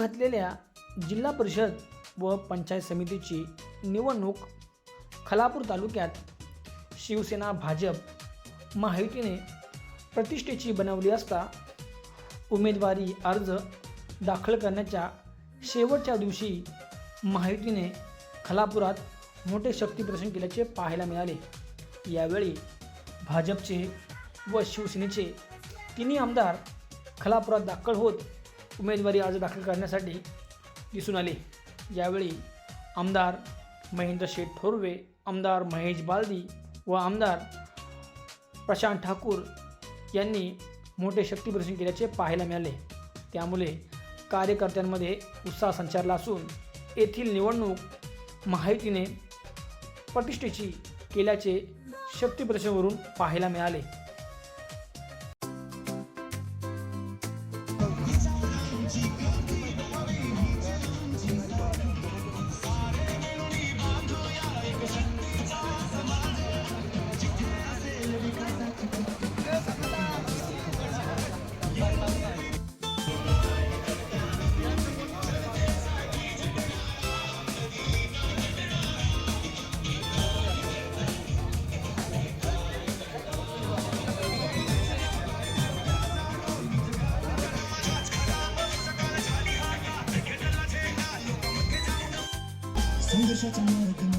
घातलेल्या जिल्हा परिषद व पंचायत समितीची निवडणूक खलापूर तालुक्यात शिवसेना भाजप महायुतीने प्रतिष्ठेची बनवली असता उमेदवारी अर्ज दाखल करण्याच्या शेवटच्या दिवशी महायुतीने खलापुरात मोठे शक्तीप्रदर्शन केल्याचे पाहायला मिळाले. यावेळी भाजपचे व शिवसेनेचे तिन्ही आमदार खलापुरात दाखल होत उमेदवारी अर्ज दाखल करण्यासाठी दिसून आले. यावेळी आमदार महेंद्र शेठ थोरवे आमदार महेश बालदी व आमदार प्रशांत ठाकूर यांनी मोठे शक्तीप्रदर्शन केल्याचे पाहायला मिळाले. त्यामुळे कार्यकर्त्यांमध्ये उत्साह संचारला असून येथील निवडणूक माहितीने प्रतिष्ठेची केल्याचे शक्तीप्रदर्शनवरून पाहायला मिळाले. 你说怎么了？